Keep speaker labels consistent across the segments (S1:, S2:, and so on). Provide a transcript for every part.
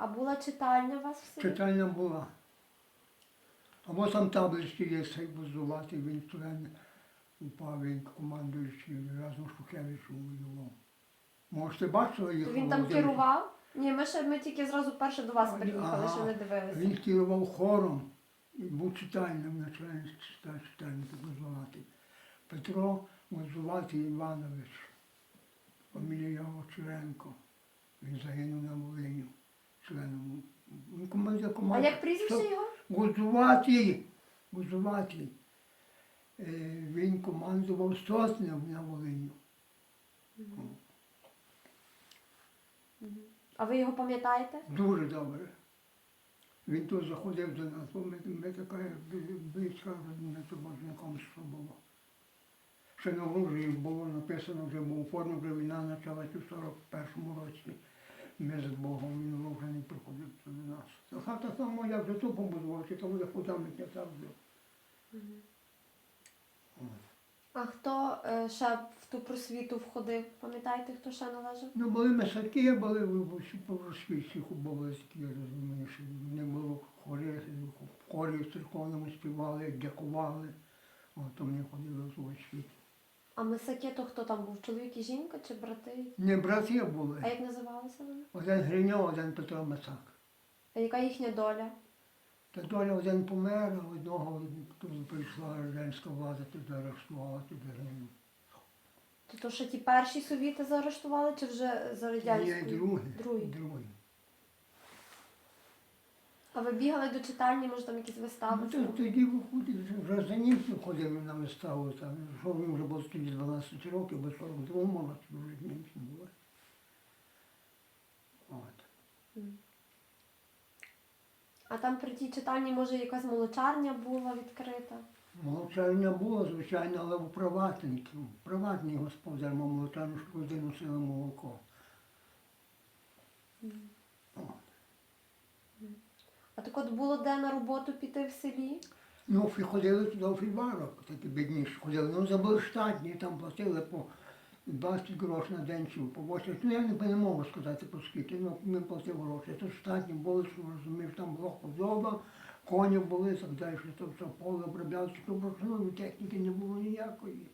S1: А була читальня у вас в селі?
S2: Читальня була. Або там таблички є, цей бузувати, він член упав, він командуючий разом з Шухевичем воював. Можете бачили їх?
S1: Він там
S2: Володимир?
S1: керував? Ні, ми ще ми тільки зразу перше до вас приїхали, ще не дивилися.
S2: Він керував хором і був читальним начальник чита- читальник бузувати. Петро Бузуватий Іванович, фамілія його Чуренко. Він загинув на Волині. Членом. Командир
S1: А як прізвище його?
S2: Гузуватий, Гузуватий. Е, Він командував сотням на Волині.
S1: А ви його пам'ятаєте?
S2: Дуже добре. Він тут заходив до нас, бо ми, ми така близька родина, то знайомство було. Ще на оружії було написано, вже був формі, вже війна почалась у 41-му році. Ми з Богом, він вже не приходив до нас. Та хата сама, я вже ту побудував, чи то буде художник, я так вже.
S1: А хто е, ще в ту просвіту входив? Пам'ятаєте, хто ще належав?
S2: Ну, були месаки, були в усі по світі були такі, розумієш, не було хорі, в хорі в церковному співали, дякували. От то мені ходили з світ.
S1: А мисаки то хто там був? Чоловік і жінка чи брати?
S2: Не брати
S1: А
S2: були.
S1: як називалися вони?
S2: Один Гриньов, один Петро Месак.
S1: А яка їхня доля?
S2: Та доля один помер, а одного тут прийшла радянська влада, туди арештувала, туди гинув.
S1: То, то ще ті перші совіти заарештували, чи вже за радянську?
S2: Є другий.
S1: Другий.
S2: другий.
S1: А ви бігали до читальні, може там якісь вистави?
S2: Ну, то, тоді виходить, вже за німцем ходили на виставу, там, що він вже було тоді 12 років, бо 42 році вже німці були. От.
S1: А там при тій читальні, може, якась молочарня була відкрита?
S2: Молочарня була, звичайно, але у приватників. Приватний господар мав молочарну шкоди носили молоко. От.
S1: А було де на роботу піти в селі?
S2: Ну, ходили туди в фільварок, такі бідніші ходили. Ну, забули штатні, там платили по 20 грош на день чи по 80. Ну, я не, не можу сказати по скільки, ну, ми платили гроші. Це штатні були, що розумієш, там була худоба, коні були, так далі, то все поле оброблялося, то бурхливої техніки не було ніякої.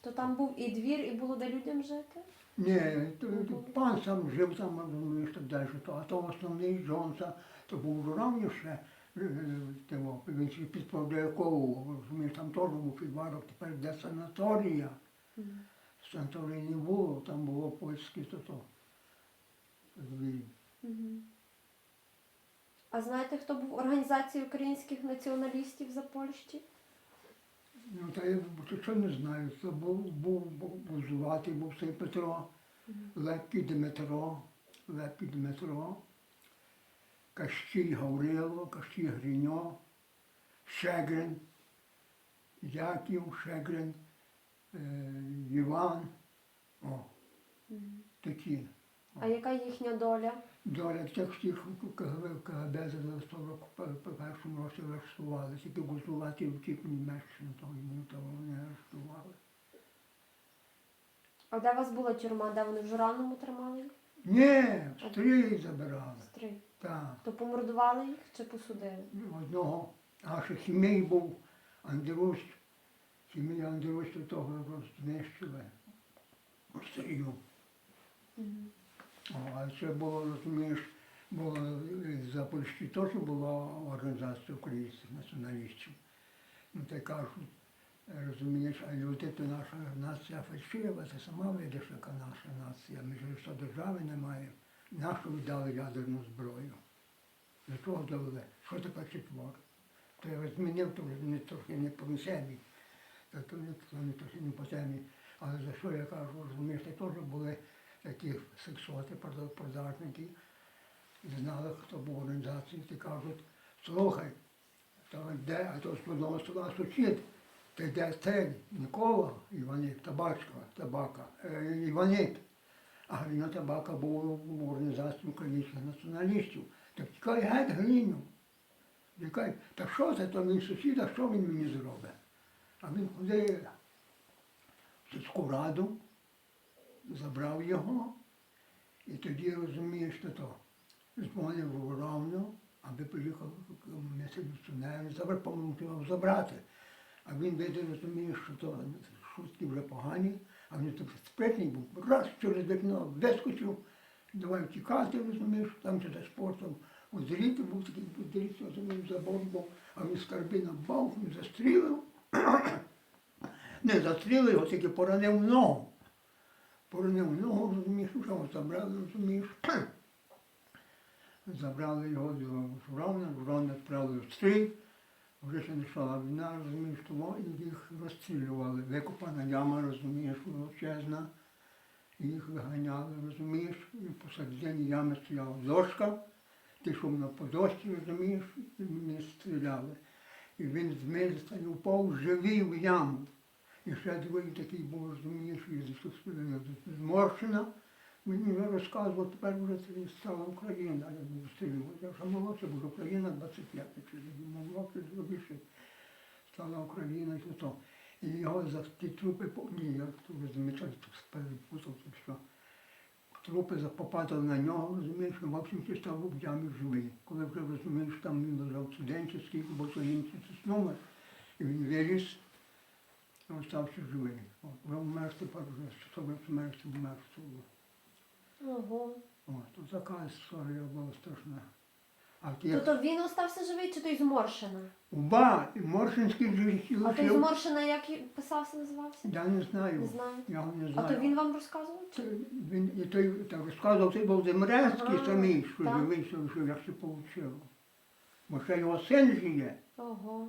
S1: То там був і двір, і було де людям жити?
S2: Ні, то, то пан сам жив там, розумієш, так далі. То, а то основний Джонса, то був журавлю ще, е, він ще підправляє розумієш, там теж був фільварок, тепер де санаторія. Санаторії не було, там було польське то то.
S1: А знаєте, хто був організацією українських націоналістів за Польщі?
S2: Ну, та я що не знаю, це був, був, був, був цей Петро, Лепкий Дмитро, Лепкий Дмитро, Кащій Гаврило, Кащій Гриньо, Шегрин, Яків, Шегрин, е, Іван. О, такі.
S1: А яка їхня доля?
S2: Доля тих всіх КГБ, КГБ за 41 році арештували, тільки гузувати втік в Німеччину, того не арештували.
S1: А де у вас була тюрма, де вони в Журавному тримали?
S2: Ні, стрій забирали. Так.
S1: То помордували їх чи посудили?
S2: Одного, а ще Хімей був Андрусь, Хімей Андрусь то того знищили. Стрію. О, а це було, розумієш, було е, за Польщі теж була організація українських націоналістів. Ну, та кажуть, розумієш, а люди то наша нація фальшива, це сама видиш, яка наша нація. Ми ж що держави немає. Нашу віддали ядерну зброю. Для чого довели? Що таке четвор? То я змінив, то не трохи не по себе. То не, трохи не по темі. Але за що я кажу, розумієш, теж були такі сексоти, продажники. Знали, хто був організації, і кажуть, слухай, то де, а то з одного села сусід, ти де цей Микола Іванік, табачка, табака, е, Іванік. А Гліна табака був в організації українських націоналістів. Так тікай геть гліню. Тікай, та що це, то він сусід, а що він мені зробить? А він ходив в сільську раду, забрав його, і тоді розумієш, що то. дзвонив Ровно, аби приїхав міліціонер, забрати, допомогти забрати. А він видав, розуміє, що то шутки вже погані, а він так спритний був, раз через вікно вискочив, давай тікати, розумієш, там чи за спортом. Узріти був такий подивіться, розумієш, забор був, а він з карбіна бав, він застрілив. Не застрілив, його тільки поранив ногу. Поранив ногу, розумієш, вже його забрали, розумієш. Забрали його до Журавна, Журавна відправили в стрій. Вже ще не йшла війна, розумієш, тому їх розстрілювали. Викопана яма, розумієш, величезна. Їх виганяли, розумієш, і посередині ями стояла дошка, ти йшов на подошці, розумієш, і мені стріляли. І він з міста і впав живий в яму. І ще двоє такий був, розумієш, і зморщена. Мені вже розказував, тепер вже це стала Україна, я був стрілював. Я вже молодший, був Україна 25 чи молодший більше стала Україна і то. то. І його за ті трупи, по- ні, я тут розумію, перепутав, то що. Трупи за- попадали на нього, розумієш, і в общем ти став в ямі живий. Коли вже розумієш, там він лежав студентський, бо це інший номер, і він виріс, і стався живий. От, вже вмер тепер вже, собі смерті вмер.
S1: Ого.
S2: От, то така історія була страшна. А ті,
S1: Тобто він остався живий чи той зморщена?
S2: Уба, і Моршинський жінки
S1: А той зморщена як писався, називався?
S2: Я не знаю.
S1: Не знаю.
S2: Я його не
S1: А то він вам розказував?
S2: Це Він і той так розказував, той був Земрецький
S1: Ага,
S2: самий, що
S1: так.
S2: живий, що, що як це получило. Бо ще його син жиє.
S1: Ого.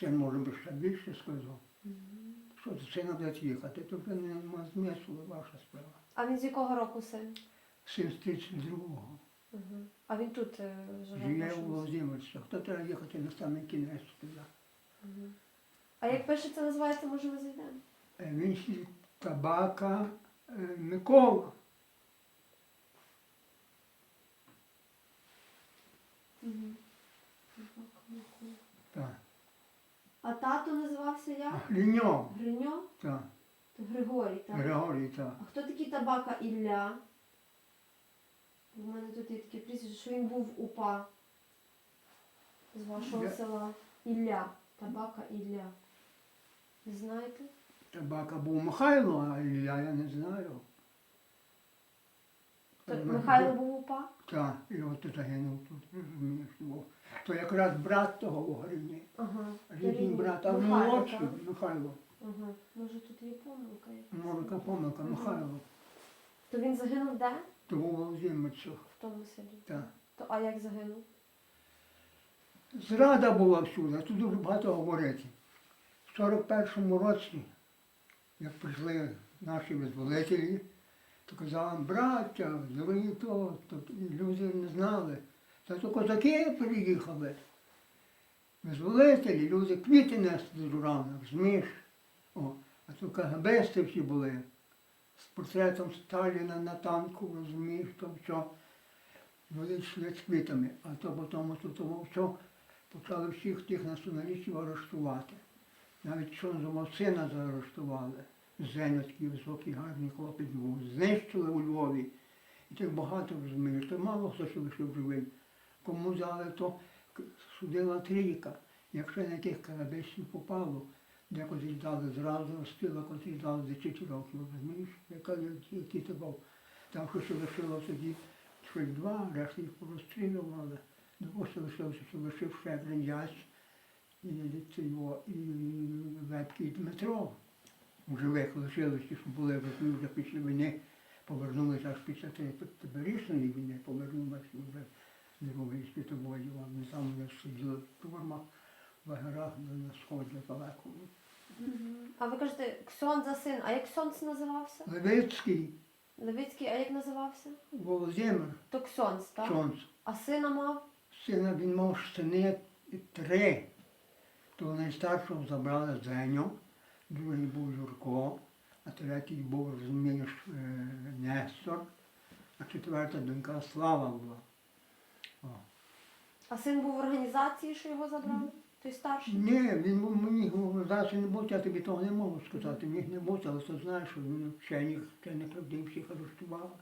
S2: Син, може би, ще більше сказав. Що це сина буде їхати, то вже нема змісту, ваша справа.
S1: А він з якого року син?
S2: Син з 32-го.
S1: Угу. А він тут е, живе?
S2: Живе у Володимирці. Хто треба їхати на самий кінець туди.
S1: Угу. А як пишеться, називається, може ми зайдемо?
S2: Е, Він сі табака е, Микола. Так.
S1: А називався як?
S2: Гриньо.
S1: Гриньо?
S2: Так.
S1: То Григорій, так?
S2: Григорій, так.
S1: А хто такий табака Ілля? У мене тут є таке прізвище, що він був УПА з вашого
S2: Я-
S1: села. Ілля. Табака Ілля. Не знаєте?
S2: Табака був Михайло, а Ілля я не знаю.
S1: То Михайло був УПА?
S2: Так, і от загинув тут, розумієш, бо то якраз брат того у Грині.
S1: Ага.
S2: Рідний брат, а він
S1: Михайло,
S2: молодший
S1: так?
S2: Михайло.
S1: Ага. Може тут є помилка якась?
S2: Може, помилка. Михайло.
S1: То він загинув де?
S2: То був Володимирцях.
S1: В тому селі.
S2: Так.
S1: То, а як загинув?
S2: Зрада була всюди, тут дуже багато говорити. В 41-му році, як прийшли наші визволителі, то казали, браття, дорогі то, то люди не знали. Та то козаки приїхали. Визволителі, люди квіти несли з Журавна, розумієш? О, а то КГБсти всі були. З портретом Сталіна на танку, розумієш, то що. Люди йшли з квітами, а то потім то того що почали всіх тих націоналістів арештувати. Навіть Чонзового сина заарештували. Зеня такий високий, гарний хлопець був. Знищили у Львові. І так багато розумієш, то мало хто ще лишив живий. Кому дали, то судила трійка. Якщо на яких карабесів попало, декотрі дали зразу розпіла, котрі дали 10 років, розумієш, яка який ти був. Там що лишило тоді щось два, решта їх порозстрілювали. Двох ще лишився, що лишив ще Гринясь і, це його, і Лепкий Дмитро. У живих лишилися, що були вже після війни, повернулися аж після Тиберічної війни, повернулися вже з Другої світової. Вони там вже сиділи в тюрмах, в лагерах на сході далеко.
S1: А ви кажете, Ксьондза син. А як Ксьондз називався?
S2: Левицький,
S1: Левицький, а як називався?
S2: Володимир
S1: То Ксьондз, так?
S2: Чонц.
S1: А сина мав?
S2: Сина він мав сини три. То найстаршого забрали Зеню, другий був Юрко, а третій був, розумієш, е, Нестор, а четверта донька Слава була. О.
S1: А син був в організації, що його забрали? Той старший?
S2: Ні, він був мені зараз не був, я тобі того не можу сказати. Міг не бути, але ти знаєш, що він вчених, вчених людей всіх арештував.